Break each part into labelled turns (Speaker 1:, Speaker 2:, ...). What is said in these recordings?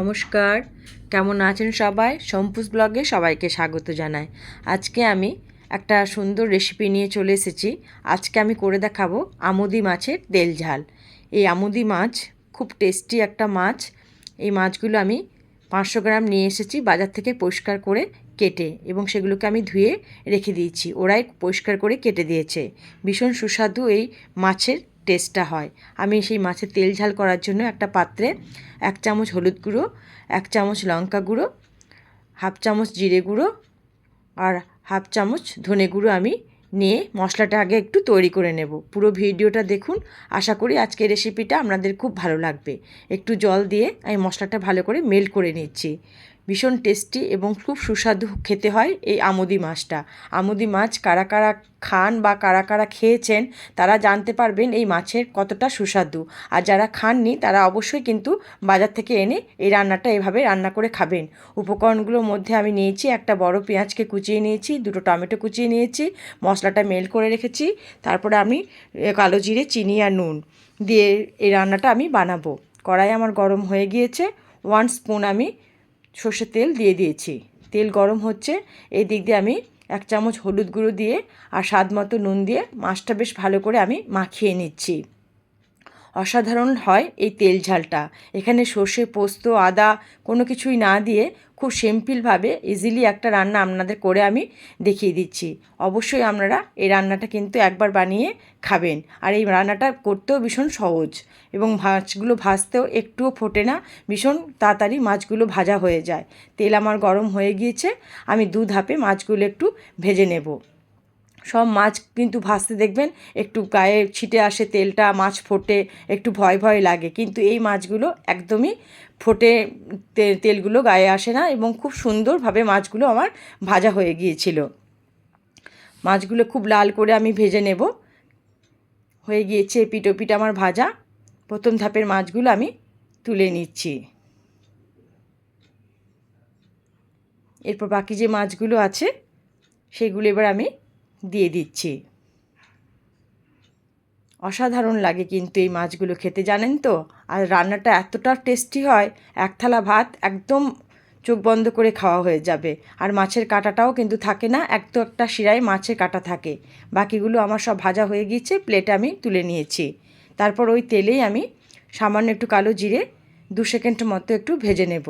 Speaker 1: নমস্কার। কেমন আছেন সবাই? সম্পুস ব্লগে সবাইকে স্বাগত জানাই। আজকে আমি একটা সুন্দর রেসিপি নিয়ে চলে এসেছি। আজকে আমি করে দেখাবো আমুদি মাছের তেল ঝাল। এই আমুদি মাছ খুব টেস্টি একটা মাছ। এই মাছগুলো আমি পাঁচশো গ্রাম নিয়ে এসেছি বাজার থেকে পরিষ্কার করে কেটে এবং সেগুলোকে আমি ধুয়ে রেখে দিয়েছি। ওরাই পরিষ্কার করে কেটে দিয়েছে। ভীষণ সুস্বাদু এই মাছের টেস্টটা হয়। আমি সেই মাছের তেল ঝাল করার জন্য একটা পাত্রে এক চামচ হলুদ গুঁড়ো, এক চামচ লঙ্কা গুঁড়ো, হাফ চামচ জিরে গুঁড়ো আর হাফ চামচ ধনে গুঁড়ো আমি নিয়ে মশলাটা আগে একটু তৈরি করে নেব। পুরো ভিডিওটা দেখুন। আশা করি আজকের রেসিপিটা আপনাদের খুব ভালো লাগবে। একটু জল দিয়ে আমি মশলাটা ভালো করে মেল্ট করে নিচ্ছি। ভীষণ টেস্টি এবং খুব সুস্বাদু খেতে হয় এই আমুদি মাছটা। আমুদি মাছ কারা কারা খান বা কারা কারা খেয়েছেন, তারা জানতে পারবেন এই মাছের কতটা সুস্বাদু। আর যারা খাননি, তারা অবশ্যই কিন্তু বাজার থেকে এনে এই রান্নাটা এভাবে রান্না করে খাবেন। উপকরণগুলোর মধ্যে আমি নিয়েছি একটা বড় পেঁয়াজকে কুচিয়ে নিয়েছি, দুটো টমেটো কুচিয়ে নিয়েছি, মশলাটা মেল করে রেখেছি, তারপরে আমি কালো জিরে, চিনি আর নুন দিয়ে এই রান্নাটা আমি বানাবো। কড়াই আমার গরম হয়ে গিয়েছে ওয়ান স্পুন আমি সর্ষের তেল দিয়ে দিয়েছি। তেল গরম হচ্ছে, এই দিক দিয়ে আমি এক চামচ হলুদ গুঁড়ো দিয়ে আর স্বাদ মতো নুন দিয়ে মাছটা বেশ ভালো করে আমি মাখিয়ে নিচ্ছি। অসাধারণ হয় এই তেল ঝালটা। এখানে সর্ষে, পোস্ত, আদা কোনো কিছুই না দিয়ে খুব সিম্পলভাবে ইজিলি একটা রান্না আপনাদের করে আমি দেখিয়ে দিচ্ছি। অবশ্যই আপনারা এই রান্নাটা কিন্তু একবার বানিয়ে খাবেন। আর এই রান্নাটা করতেও ভীষণ সহজ এবং মাছগুলো ভাজতেও একটুও ফোটে না, ভীষণ তাড়াতাড়ি মাছগুলো ভাজা হয়ে যায়। তেল আমার গরম হয়ে গিয়েছে, আমি দু ধাপে মাছগুলো একটু ভেজে নেব। সব মাছ কিন্তু ভাসতে দেখবেন, একটু গায়ে ছিটে আসে তেলটা, মাছ ফোটে, একটু ভয় ভয় লাগে। কিন্তু এই মাছগুলো একদমই ফোটে তেলগুলো গায়ে আসে না এবং খুব সুন্দরভাবে মাছগুলো আমার ভাজা হয়ে গিয়েছিল। মাছগুলো খুব লাল করে আমি ভেজে নেব। হয়ে গিয়েছে পিটো পিট আমার ভাজা। প্রথম ধাপের মাছগুলো আমি তুলে নিচ্ছি। এরপর বাকি যে মাছগুলো আছে, সেগুলো এবার আমি দিয়ে দিচ্ছি। অসাধারণ লাগে কিন্তু এই মাছগুলো খেতে, জানেন তো? আর রান্নাটা এতটা টেস্টি হয়, এক থালা ভাত একদম চোখ বন্ধ করে খাওয়া হয়ে যাবে। আর মাছের কাঁটাটাও কিন্তু থাকে না, এক তো একটা শিরায় মাছের কাঁটা থাকে। বাকিগুলো আমার সব ভাজা হয়ে গিয়েছে, প্লেটে আমি তুলে নিয়েছি। তারপর ওই তেলেই আমি সামান্য একটু কালো জিরে দু সেকেন্ড মতো একটু ভেজে নেব।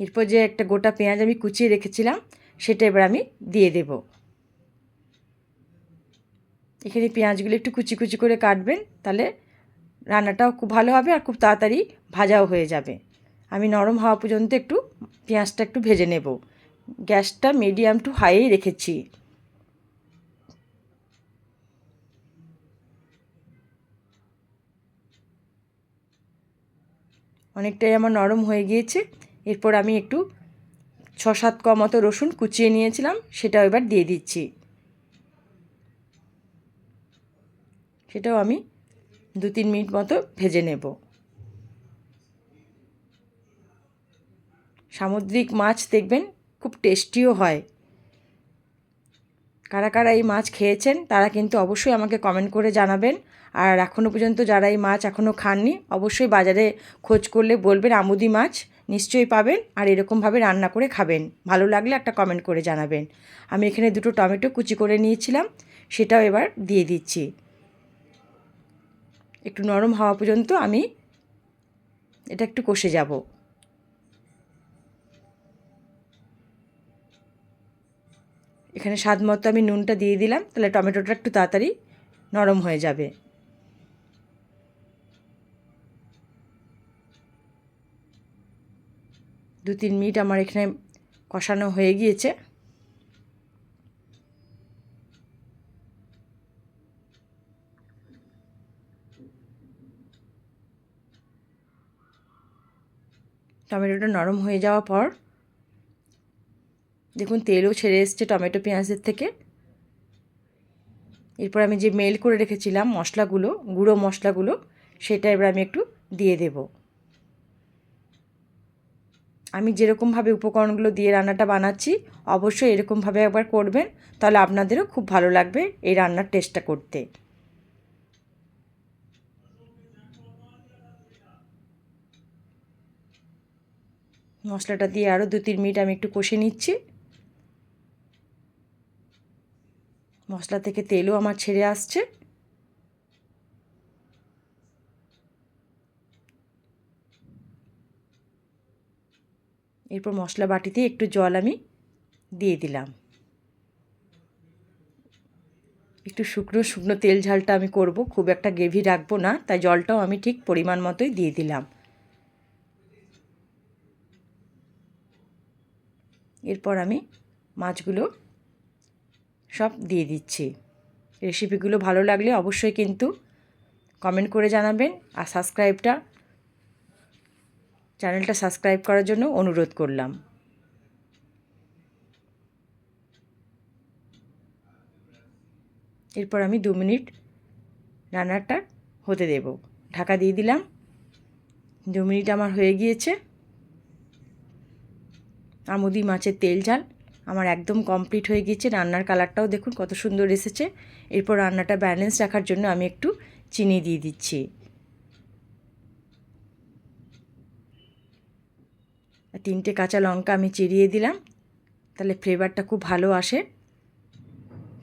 Speaker 1: এরপর যে একটা গোটা পেঁয়াজ আমি কুচিয়ে রেখেছিলাম সেটা এবার আমি দিয়ে দেব। এখানে পেঁয়াজগুলো একটু কুচি কুচি করে কাটবেন, তাহলে রান্নাটাও খুব ভালো হবে আর খুব তাড়াতাড়ি ভাজাও হয়ে যাবে। আমি নরম হওয়া পর্যন্ত একটু পেঁয়াজটা একটু ভেজে নেব। গ্যাসটা মিডিয়াম টু হাইয়েই রেখেছি। অনেকটাই আমার নরম হয়ে গিয়েছে, এরপর আমি একটু ছ সাত ক মতো রসুন কুচিয়ে নিয়েছিলাম, সেটাও এবার দিয়ে দিচ্ছি। সেটাও আমি দু তিন মিনিট মতো ভেজে নেব। সামুদ্রিক মাছ দেখবেন, খুব টেস্টিও হয়। কারা কারা এই মাছ খেয়েছেন, তারা কিন্তু অবশ্যই আমাকে কমেন্ট করে জানাবেন। আর এখনও পর্যন্ত যারা এই মাছ এখনও খাননি, অবশ্যই বাজারে খোঁজ করলে বলবেন আমুদি মাছ। নিশ্চয়ই পাবেন আর এরকমভাবে রান্না করে খাবেন। ভালো লাগলে একটা কমেন্ট করে জানাবেন। আমি এখানে দুটো টমেটো কুচি করে নিয়েছিলাম, সেটাও এবার দিয়ে দিচ্ছি। একটু নরম হওয়া পর্যন্ত আমি এটা একটু কষে যাব। এখানে স্বাদ মতো আমি নুনটা দিয়ে দিলাম, তাহলে টমেটোটা একটু তাড়াতাড়ি নরম হয়ে যাবে। দু তিন মিনিট আমার এখানে কষানো হয়ে গিয়েছে। টমেটোটা নরম হয়ে যাওয়ার পর দেখুন তেলও ছেড়ে এসছে টমেটো পেঁয়াজের থেকে। এরপর আমি যে মেল করে রেখেছিলাম মশলাগুলো, গুঁড়ো মশলাগুলো, সেটা এবার আমি একটু দিয়ে দেবো। আমি যেরকমভাবে উপকরণগুলো দিয়ে রান্নাটা বানাচ্ছি, অবশ্যই এরকমভাবে একবার করবেন। তাহলে আপনাদেরও খুব ভালো লাগবে এই রান্নার টেস্টটা করতে। মশলাটা দিয়ে আরও দু তিন মিনিট আমি একটু কষে নিচ্ছি। মশলা থেকে তেলও আমার ছেড়ে আসছে। এরপর মশলা বাটিতে একটু জল আমি দিয়ে দিলাম। একটু শুকনো শুকনো তেল ঝালটা আমি করব, খুব একটা গ্রেভি রাখব না, তাই জলটাও আমি ঠিক পরিমাণ মতোই দিয়ে দিলাম। এরপর আমি মাছগুলো সব দিয়ে দিচ্ছি। রেসিপিগুলো ভালো লাগলে অবশ্যই কিন্তু কমেন্ট করে জানাবেন, আর সাবস্ক্রাইবটা চ্যানেলটা সাবস্ক্রাইব করার জন্য অনুরোধ করলাম। এরপর আমি দু মিনিট রান্নাটা হতে দেব। ঢাকা দিয়ে দিলাম। দু মিনিট আমার হয়ে গিয়েছে। আমুদি মাছের তেল ঝাল আমার একদম কমপ্লিট হয়ে গিয়েছে। রান্নার কালারটাও দেখুন কত সুন্দর এসেছে। এরপর রান্নাটা ব্যালেন্স রাখার জন্য আমি একটু চিনি দিয়ে দিচ্ছি। তিনটে কাঁচা লঙ্কা আমি চিরিয়ে দিলাম। তাহলে ফ্লেভারটা খুব ভালো আসে।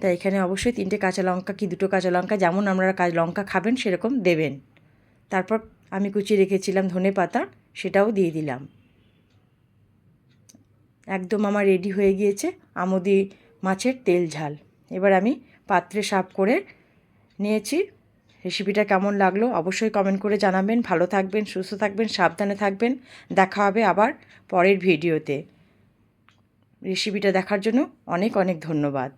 Speaker 1: তাই এখানে অবশ্যই তিনটে কাঁচা লঙ্কা কি দুটো কাঁচা লঙ্কা যেমন আপনারা লঙ্কা খাবেন সেরকম দেবেন। তারপর আমি কুচিয়ে রেখেছিলাম ধনে পাতা, সেটাও দিয়ে দিলাম। একদম আমার রেডি হয়ে গিয়েছে আমদি মাছের তেল ঝাল। এবার আমি পাত্রে সাফ করে নিয়েছি রেসিপিটা কেমন লাগল অবশ্যই কমেন্ট করে জানাবেন। ভালো থাকবেন, সুস্থ থাকবেন, সাবধানে থাকবেন। দেখা হবে আবার পরের ভিডিওতে। রেসিপিটা দেখার জন্য অনেক অনেক ধন্যবাদ।